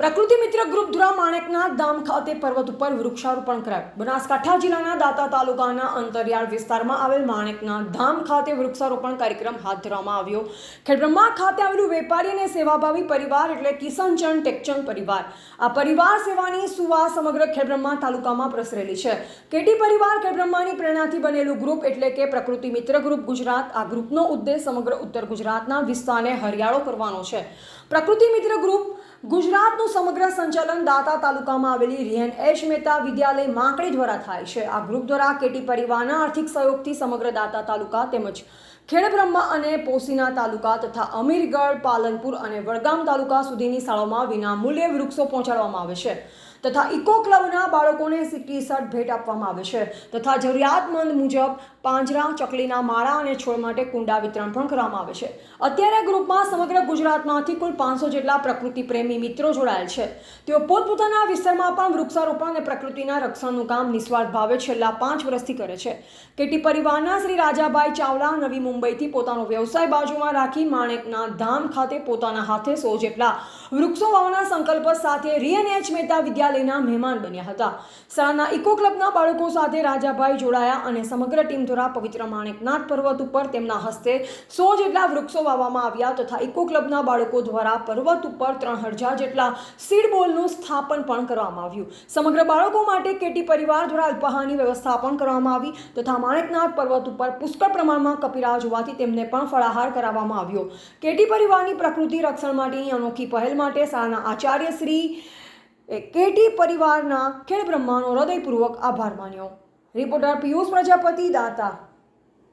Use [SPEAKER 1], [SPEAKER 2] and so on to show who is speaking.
[SPEAKER 1] પ્રકૃતિ મિત્ર ગ્રુપ દ્વારા માણેકના ધામ ખાતે પર્વત ઉપર વૃક્ષારોપણ કરાયું. બનાસકાંઠા જિલ્લાના દાતા તાલુકાના અંતરિયાળ વિસ્તારમાં આવેલ માણેકના ધામ ખાતે વૃક્ષારોપણ કાર્યક્રમ હાથ ધરવામાં આવ્યો. ખેડબ્રહ્મા ખાતે આવેલું વેપારી અને સેવાભાવી પરિવાર એટલે કિશનચંદ ટેકચંદ પરિવાર. આ પરિવાર સેવાની સુવા સમગ્ર ખેડબ્રહ્મા તાલુકામાં પ્રસરેલી છે. કેટી પરિવાર ખેડબ્રહ્માની પ્રેરણાથી બનેલું ગ્રુપ એટલે કે પ્રકૃતિ મિત્ર ગ્રુપ ગુજરાત. આ ગ્રુપનો ઉદ્દેશ સમગ્ર ઉત્તર ગુજરાતના વિસ્તારને હરિયાળો કરવાનો છે. પ્રકૃતિ મિત્ર ગ્રુપ ગુજરાતનું સમગ્ર સંચાલન દાતા તાલુકામાં આવેલી રિયન એચ મહેતા વિદ્યાલય માકડી દ્વારા થાય છે. આ ગ્રુપ દ્વારા કેટી પરિવારના આર્થિક સહયોગથી સમગ્ર દાતા તાલુકા તેમજ ખેડબ્રહ્મા અને પોસીના તાલુકા તથા અમીરગઢ, પાલનપુર અને વડગામ તાલુકા સુધીની શાળાઓમાં વિનામૂલ્યે વૃક્ષો પહોંચાડવામાં આવે છે. તથા ઇકો ક્લબના બાળકોને ટી શર્ટ ભેટ આપવામાં આવે છે. તથા જરૂરિયાતમંદ મુજબ પાંજરા, ચકલીના માળા અને છોડ માટે કુંડા વિતરણ પણ કરવામાં આવે છે. અત્યારે ગ્રુપમાં સમગ્ર ગુજરાતમાંથી કુલ પાંચસો જેટલા પ્રકૃતિ પ્રેમી મિત્રો જોડાયેલ છે. તેઓ પોતપોતાના વિસ્તારમાં પણ વૃક્ષારોપણ અને પ્રકૃતિના રક્ષણનું કામ નિસ્વાર્થ ભાવે છેલ્લા પાંચ વર્ષથી કરે છે. કેટી પરિવારના શ્રી રાજાભાઈ ચાવડા નવી મુંબઈથી પોતાનો વ્યવસાય બાજુમાં રાખી માણેકના ધામ ખાતે પોતાના હાથે સો જેટલા વૃક્ષો વાવના સંકલ્પ સાથે રિયન એચ મહેતા વિદ્યાલયના મહેમાન બન્યા હતા. શાળાના ઇકો ક્લબના બાળકો સાથે રાજાભાઈ જોડાયા અને સમગ્ર ટીમ દ્વારા પવિત્ર માણેકનાથ પર્વત ઉપર તેમના હસ્તે સો જેટલા વૃક્ષો વાવવામાં આવ્યા તથા ઇકો ક્લબના બાળકો દ્વારા પર્વત ઉપર ત્રણ હજાર જેટલા સીડ બોલનું સ્થાપન પણ કરવામાં આવ્યું. સમગ્ર બાળકો માટે કેટી પરિવાર દ્વારા અલ્પાહારની વ્યવસ્થા પણ કરવામાં આવી તથા માણેકનાથ પર્વત ઉપર પુષ્કળ પ્રમાણમાં કપિરા જોવાથી તેમને પણ ફળાહાર કરાવવામાં આવ્યો. કેટી પરિવારની પ્રકૃતિ રક્ષણ માટેની અનોખી પહેલ માટે શાળાના આચાર્ય શ્રી એ કેટી પરિવારના ખેડ બ્રહ્માનો હૃદયપૂર્વક આભાર માન્યો. રિપોર્ટર પિયુષ પ્રજાપતિ દાતા.